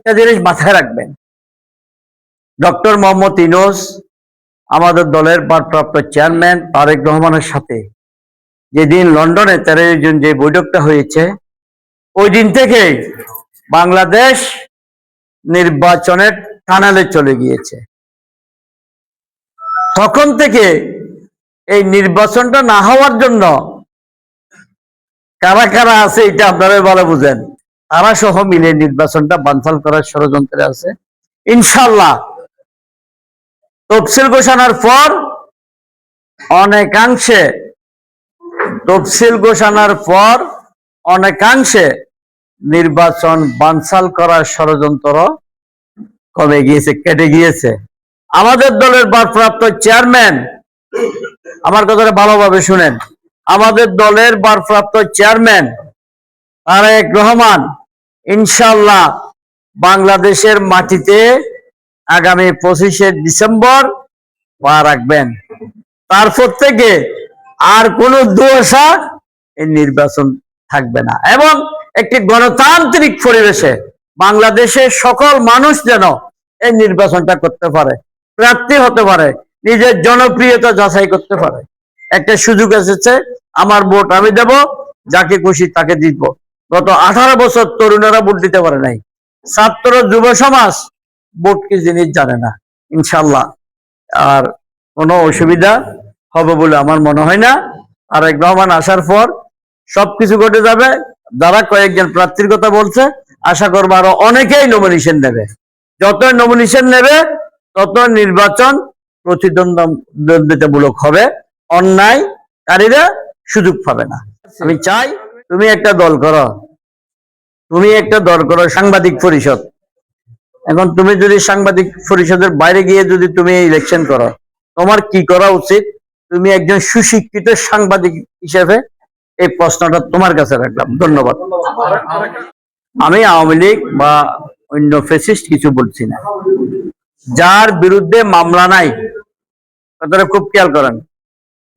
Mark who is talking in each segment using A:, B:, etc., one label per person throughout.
A: একটা জিনিস মাথায় রাখবেন। ডক্টর মোহাম্মদ ইনোস আমাদের দলের ভারপ্রাপ্ত চেয়ারম্যান তারেক রহমানের সাথে যেদিন লন্ডনে তেরোই জুন যে বৈঠকটা হয়েছে, ওই দিন থেকে বাংলাদেশ নির্বাচনের টানালে চলে গিয়েছে। তখন থেকে এই নির্বাচনটা না হওয়ার জন্য কারা কারা আছে এটা আপনারা ভালো বুঝেন। তারা সহ মিলে নির্বাচনটা বানচাল করার ষড়যন্ত্রে আছে। ইনশাল্লাহ তফসিল ঘোষণার পর অনেকাংশে, তফসিল ঘোষণার পর অনেকাংশে নির্বাচন বানচাল করার ষড়যন্ত্র কমে গিয়েছে, কেটে গিয়েছে। আমাদের দলের ভারপ্রাপ্ত চেয়ারম্যান, আমার কথাটা ভালোভাবে শুনেন। আমাদের দলের ভারপ্রাপ্ত চেয়ারম্যান তারেক রহমান ইনশাল্লাহ বাংলাদেশের মাটিতে আগামী পঁচিশে ডিসেম্বর পা রাখবেন। তারপর থেকে আর কোন দুয়াশা এই নির্বাচন থাকবে না। এবং একটি গণতান্ত্রিক পরিবেশে বাংলাদেশের সকল মানুষ যেন এই নির্বাচনটা করতে পারে, প্রার্থী হতে পারে, নিজের জনপ্রিয়তা যাচাই করতে পারে। একটা সুযোগ এসেছে, আমার ভোট আমি দেব, যাকে খুশি তাকে দিব গত আঠারো বছর তরুণেরা ভোট দিতে পারে নাই। ছাত্র যুব সমাজ ভোট কি জিনিস জানে না ইনশাল্লাহ আর কোনো অসুবিধা হবে বলে আমার মনে হয় না। আর এক রহমান আসার পর সবকিছু ঘটে যাবে। যারা কয়েকজন প্রার্থীর কথা বলছে, আশা করব আরও অনেকেই নমিনেশন নেবে। যত নমিনেশন নেবে তত নির্বাচন প্রতিদ্বন্দ্বিতামূলক হবে। অন্যায় অন্যায়কারীরা সুযোগ পাবে না। আমি চাই তুমি একটা দল করো। তুমি একটা দল করো, সাংবাদিক পরিষদ। এখন তুমি যদি সাংবাদিক পরিষদের বাইরে গিয়ে যদি তুমি ইলেকশন করো, তোমার কি করা উচিত? তুমি একজন সুশিক্ষিত সাংবাদিক হিসেবে এই প্রশ্নটা তোমার কাছে রাখলাম। ধন্যবাদ। আমি আওয়ামী লীগ বা অন্য ফেসিস্ট কিছু বলছি না। যার বিরুদ্ধে মামলা নাই, কথাটা খুব খেয়াল করেন।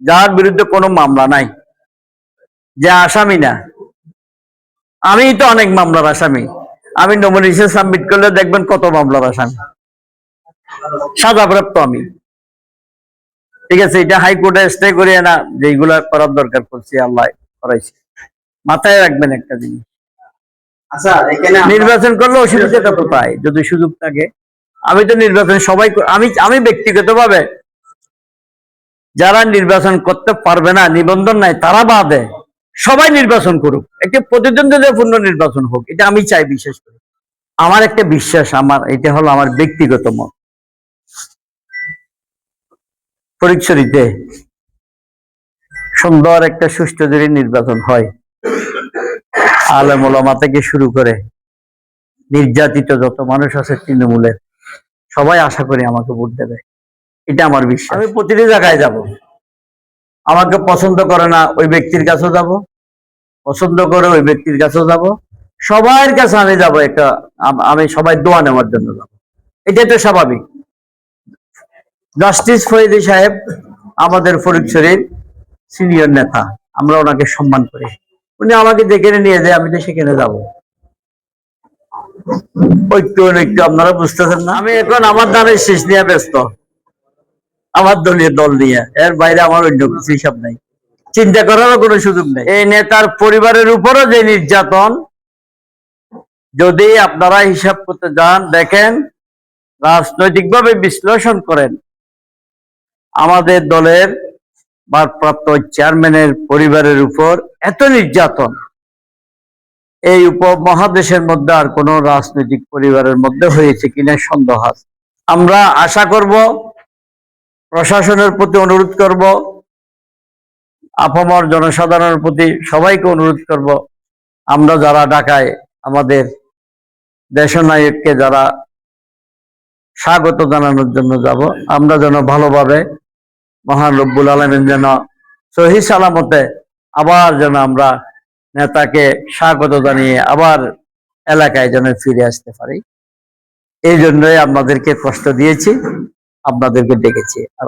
A: যার বিরুদ্ধে কোনো মামলা নাই। যে আসামি না। আমি তো অনেক মামলার আসামি। আমি নমিনেশন সাবমিট করলে দেখবেন কত মামলার আসামি। সাজাপ্রাপ্ত আমি। ঠিক আছে এটা হাইকোর্টে স্টে করে না যেগুলা করার দরকার করছি আল্লাহ করাইছে। মাথায় রাখবেন একটা জিনিস।
B: আচ্ছা
A: নির্বাচন করলে অসুবিধাটা কোথায়? যদি সুযোগ থাকে। আমি তো নির্বাচন সবাই আমি আমি ব্যক্তিগতভাবে যারা নির্বাচন করতে পারবে না নিবন্ধন নাই তারা বাদে। সবাই নির্বাচন করুক, একটি প্রতিদ্বন্দ্বিতাপূর্ণ নির্বাচন হোক, এটা আমি চাই বিশেষ করে। আমার একটা বিশ্বাস, আমার, এটা হলো আমার ব্যক্তিগত মত। পরীক্ষরিতে সুন্দর একটা সুষ্ঠু যদি নির্বাচন হয় আলেম ওলামা থেকে শুরু করে নির্যাতিত যত মানুষ আছে তৃণমূলের, সবাই আশা করি আমাকে ভোট দেবে। এটা আমার বিশ্বাস। আমি প্রতিটি জায়গায় যাব। আমাকে পছন্দ করে না, ওই ব্যক্তির কাছেও যাব। পছন্দ করে ওই ব্যক্তির কাছেও যাব। সবার কাছে আমি যাব একটা, আমি সবাই দোয়া নেওয়ার জন্য যাব। এটা তো স্বাভাবিক। জাস্টিস ফরিদি সাহেব আমাদের ফরিদশরীর সিনিয়র নেতা, আমরা ওনাকে সম্মান করি। উনি আমাকে যেখানে নিয়ে যায়, আমি তো সেখানে যাব। ঐক্য অনৈক্য আপনারা বুঝতেছেন না? আমি এখন আমার দানের শেষ নিয়ে ব্যস্ত। আমার দলীয় দল নিয়ে। এর বাইরে আমার অন্য কিছু হিসাব নাই। চিন্তা করারও কোনো সুযোগ নেই। এই নেতার পরিবারের উপরও যে নির্যাতন, যদি আপনারা হিসাব করতে যান, দেখেন, রাজনৈতিকভাবে বিশ্লেষণ করেন, আমাদের দলের ভারপ্রাপ্ত চেয়ারম্যানের পরিবারের উপর এত নির্যাতন, এই উপমহাদেশের মধ্যে আর কোন রাজনৈতিক পরিবারের মধ্যে হয়েছে কিনা সন্দেহ আছে। আমরা আশা করব প্রশাসনের প্রতি অনুরোধ করব, আপামর জনসাধারণের প্রতি সবাইকে অনুরোধ করব, আমরা যারা ঢাকায় আমাদের দেশনায়ককে যারা স্বাগত জানানোর জন্য যাব, আমরা যেন ভালোভাবে মহান রব্বুল আলমের যেন সহি সালামতে আবার যেন আমরা নেতাকে স্বাগত জানিয়ে আবার এলাকায় যেন ফিরে আসতে পারি। এই জন্যই আপনাদেরকে কষ্ট দিয়েছি। আপনাদেরকে ডেকেছে। আর